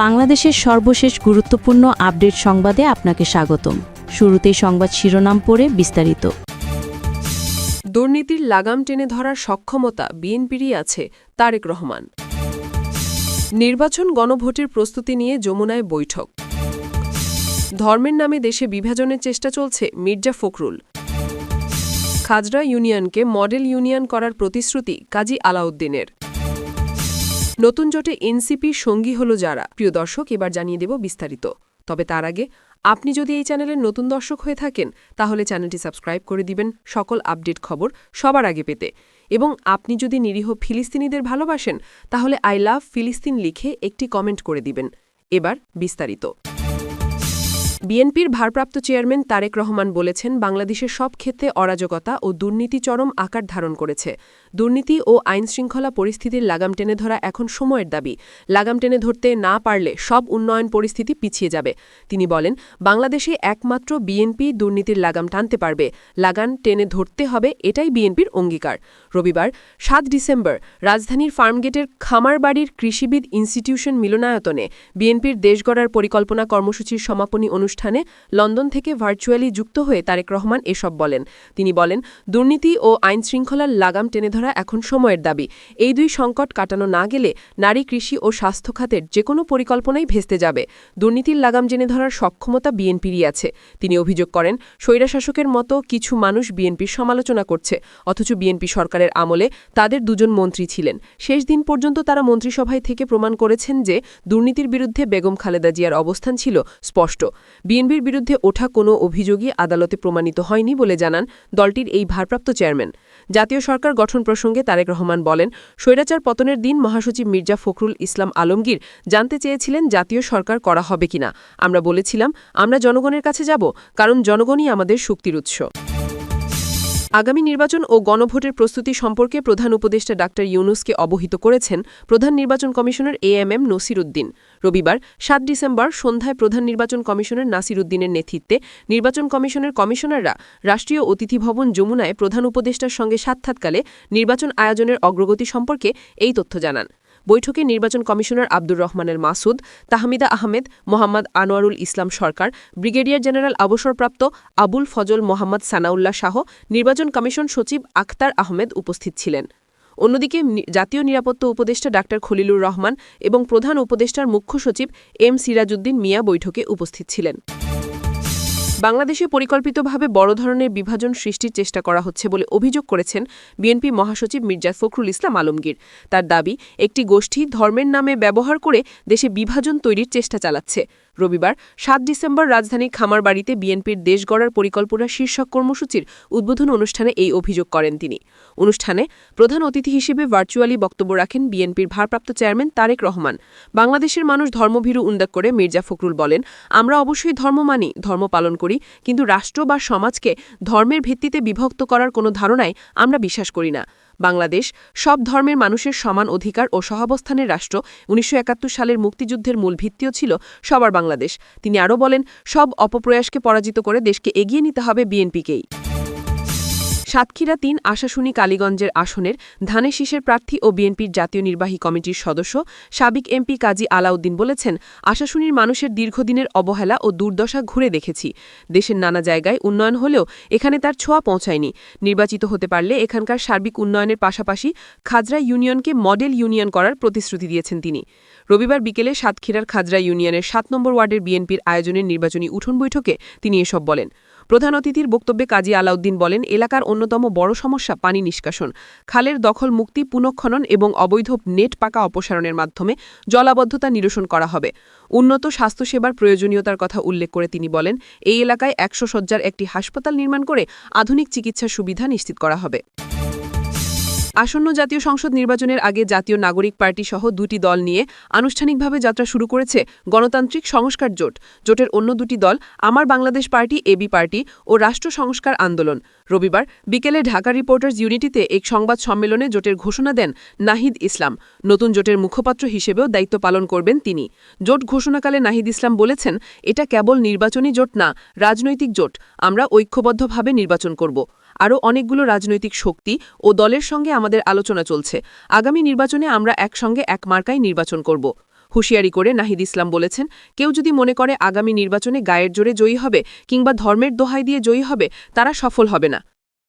বাংলাদেশের সর্বশেষ গুরুত্বপূর্ণ আপডেট সংবাদে আপনাকে স্বাগতম। শুরুতেই সংবাদ শিরোনাম পড়ে বিস্তারিত। দুর্নীতির লাগাম টেনে ধরার সক্ষমতা বিএনপিরই আছে, তারেক রহমান। নির্বাচন গণভোটের প্রস্তুতি নিয়ে যমুনায় বৈঠক। ধর্মের নামে দেশে বিভাজনের চেষ্টা চলছে মির্জা ফখরুল। খাজরা ইউনিয়নকে মডেল ইউনিয়ন করার প্রতিশ্রুতি কাজী আলাউদ্দিনের। নতুন জোটে এনসিপি সঙ্গী হলো যারা। প্রিয় দর্শক, এবার জানিয়ে দেব বিস্তারিত। তবে তার আগে, আপনি যদি এই চ্যানেলের নতুন দর্শক হয়ে থাকেন, তাহলে চ্যানেলটি সাবস্ক্রাইব করে দিবেন, সকল আপডেট খবর সবার আগে পেতে। এবং আপনি যদি নিরীহ ফিলিস্তিনিদের ভালোবাসেন, তাহলে আই লাভ ফিলিস্তিন লিখে একটি কমেন্ট করে দিবেন। এবার বিস্তারিত। বিএনপির ভারপ্রাপ্ত চেয়ারম্যান তারেক রহমান বলেছেন, বাংলাদেশের সব ক্ষেত্রে অরাজকতা ও দুর্নীতি চরম আকার ধারণ করেছে। দুর্নীতি ও আইনশৃঙ্খলা পরিস্থিতির লাগাম টেনে ধরা এখন সময়ের দাবি। লাগাম টেনে ধরতে না পারলে সব উন্নয়ন পরিস্থিতি পিছিয়ে যাবে। তিনি বলেন, বাংলাদেশে একমাত্র বিএনপি দুর্নীতির লাগাম টানতে পারবে। লাগান টেনে ধরতে হবে এটাই বিএনপির অঙ্গীকার। রবিবার, সাত ডিসেম্বর, রাজধানীর ফার্মগেটের খামারবাড়ির কৃষিবিদ ইনস্টিটিউশন মিলনায়তনে বিএনপির দেশ গড়ার পরিকল্পনা কর্মসূচির সমাপনী অনুষ্ঠানে লন্ডন থেকে ভার্চুয়ালি যুক্ত হয়ে তারেক রহমান এসব বলেন। তিনি বলেন, দুর্নীতি ও আইন শৃঙ্খলার লাগাম টেনে ধরা এখন সময়ের দাবি। এই দুই সংকট কাটানো না গেলে নারী, কৃষি ও স্বাস্থ্য খাতের যে কোনো পরিকল্পনাই ভেস্তে যাবে। দুর্নীতির লাগাম জেনে ধরার সক্ষমতা বিএনপিরই আছে। তিনি অভিযোগ করেন, স্বৈরাশাসকের মতো কিছু মানুষ বিএনপির সমালোচনা করছে, অথচ বিএনপি সরকারের আমলে তাদের দুজন মন্ত্রী ছিলেন। শেষ দিন পর্যন্ত তারা মন্ত্রিসভায় থেকে প্রমাণ করেছেন যে দুর্নীতির বিরুদ্ধে বেগম খালেদা জিয়ার অবস্থান ছিল স্পষ্ট। বিএনপির বিরুদ্ধে ওঠা কোনো অভিযোগই আদালতে প্রমাণিত হয়নি বলে জানান দলটির এই ভারপ্রাপ্ত চেয়ারম্যান। জাতীয় সরকার গঠন প্রসঙ্গে তারেক রহমান বলেন, স্বৈরাচার পতনের দিন মহাসচিব মির্জা ফখরুল ইসলাম আলমগীর জানতে চেয়েছিলেন জাতীয় সরকার করা হবে কিনা। আমরা বলেছিলাম, আমরা জনগণের কাছে যাব, কারণ জনগণই আমাদের শক্তির উৎস। আগামী নির্বাচন ও গণভোটের প্রস্তুতি সম্পর্কে প্রধান উপদেষ্টা ডাক্তার ইউনুসকে অবহিত করেছেন প্রধান নির্বাচন commissioner A M M Nasir Uddin রবিবার, সাত ডিসেম্বর সন্ধ্যায় প্রধান নির্বাচন কমিশনার নাসির উদ্দিনের নেতৃত্বে নির্বাচন কমিশনের কমিশনাররা রাষ্ট্রীয় অতিথি ভবন যমুনায় প্রধান উপদেষ্টার সঙ্গে সাক্ষাৎকালে নির্বাচন আয়োজনের অগ্রগতি সম্পর্কে এই তথ্য জানান। বৈঠকে নির্বাচন কমিশনার আব্দুর রহমানের মাসুদ, তাহমিদা আহমেদ, মোহাম্মদ আনোয়ারুল ইসলাম সরকার, ব্রিগেডিয়ার জেনারেল অবসরপ্রাপ্ত আবুল ফজল মোহাম্মদ সানাউল্লাহ শাহ, নির্বাচন কমিশন সচিব আখতার আহমেদ উপস্থিত ছিলেন। অন্যদিকে জাতীয় নিরাপত্তা উপদেষ্টা ডাক্তার খলিলুর রহমান এবং প্রধান উপদেষ্টার মুখ্য সচিব এম সিরাজউদ্দিন মিয়া বৈঠকে উপস্থিত ছিলেন। বাংলাদেশে পরিকল্পিতভাবে বড় ধরনের বিভাজন সৃষ্টির চেষ্টা করা হচ্ছে বলে অভিযোগ করেছেন বিএনপি মহাসচিব মির্জা ফখরুল ইসলাম আলমগীর। তার দাবি, একটি গোষ্ঠী ধর্মের নামে ব্যবহার করে দেশে বিভাজন তৈরির চেষ্টা চালাচ্ছে। রবিবার সাত ডিসেম্বর রাজধানীর খামারবাড়িতে বিএনপির দেশ গড়ার পরিকল্পনা শীর্ষক কর্মসূচির উদ্বোধন অনুষ্ঠানে এই অভিযোগ করেন তিনি। অনুষ্ঠানে প্রধান অতিথি হিসেবে ভার্চুয়ালি বক্তব্য রাখেন বিএনপির ভারপ্রাপ্ত চেয়ারম্যান তারেক রহমান। বাংলাদেশের মানুষ ধর্মভীরু উল্লেখ করে মির্জা ফখরুল বলেন, আমরা অবশ্যই ধর্ম মানি, ধর্ম পালন করি, কিন্তু রাষ্ট্র বা সমাজকে ধর্মের ভিত্তিতে বিভক্ত করার কোনো ধারণায় আমরা বিশ্বাস করি না। বাংলাদেশ সব ধর্মের মানুষের সমান অধিকার ও সহাবস্থানের রাষ্ট্র। উনিশশো একাত্তর সালের মুক্তিযুদ্ধের মূল ভিত্তিও ছিল সবার বাংলাদেশ। তিনি আরও বলেন, সব অপপ্রয়াসকে পরাজিত করে দেশকে এগিয়ে নিতে হবে বিএনপিকেই। সাতক্ষীরা তিন আশাশুনি কালীগঞ্জের আসনের ধানে শীষের প্রার্থী ও বিএনপির জাতীয় নির্বাহী কমিটির সদস্য সাবিক এমপি কাজী আলাউদ্দিন বলেছেন, আশাশুনির মানুষের দীর্ঘদিনের অবহেলা ও দুর্দশা ঘুরে দেখেছি। দেশের নানা জায়গায় উন্নয়ন হলেও এখানে তার ছোঁয়া পৌঁছায়নি। নির্বাচিত হতে পারলে এখানকার সার্বিক উন্নয়নের পাশাপাশি খাজরা ইউনিয়নকে মডেল ইউনিয়ন করার প্রতিশ্রুতি দিয়েছেন তিনি। রবিবার বিকেলে সাতক্ষীরার খাজরা ইউনিয়নের সাত নম্বর ওয়ার্ডের বিএনপির আয়োজনের নির্বাচনী উঠোন বৈঠকে তিনি এসব বলেন। প্রধান অতিথির বক্তব্যে কাজী আলাউদ্দিন বলেন, এলাকার অন্যতম বড় সমস্যা পানি নিষ্কাশন। খালের দখল মুক্তি, পুনঃখনন এবং অবৈধ নেট পাকা অপসারণের মাধ্যমে জলাবদ্ধতা নিরসন করা হবে। উন্নত স্বাস্থ্যসেবার প্রয়োজনীয়তার কথা উল্লেখ করে তিনি বলেন, এই এলাকায় একশো শয্যার একটি হাসপাতাল নির্মাণ করে আধুনিক চিকিৎসা সুবিধা নিশ্চিত করা হবে। আসন্ন জাতীয় সংসদ নির্বাচনের আগে জাতীয় নাগরিক পার্টি সহ দুটি দল নিয়ে আনুষ্ঠানিকভাবে যাত্রা শুরু করেছে গণতান্ত্রিক সংস্কার জোট। জোটের অন্য দুটি দল আমার বাংলাদেশ পার্টি এবি পার্টি ও রাষ্ট্র সংস্কার আন্দোলন। রবিবার বিকেলে ঢাকা রিপোর্টার্স ইউনিটিতে এক সংবাদ সম্মেলনে জোটের ঘোষণা দেন নাহিদ ইসলাম। নতুন জোটের মুখপাত্র হিসেবেও দায়িত্ব পালন করবেন তিনি। জোট ঘোষণাকালে নাহিদ ইসলাম বলেছেন, এটা কেবল নির্বাচনী জোট না, রাজনৈতিক জোট। আমরা ঐক্যবদ্ধভাবে নির্বাচন করব। আরও অনেকগুলো রাজনৈতিক শক্তি ও দলের সঙ্গে আমাদের আলোচনা চলছে। আগামী নির্বাচনে আমরা একসঙ্গে এক মার্কায় নির্বাচন করব। হুঁশিয়ারি করে নাহিদ ইসলাম বলেছেন, কেউ যদি মনে করে আগামী নির্বাচনে গায়ের জোরে জয়ী হবে কিংবা ধর্মের দোহাই দিয়ে জয়ী হবে, তারা সফল হবে না।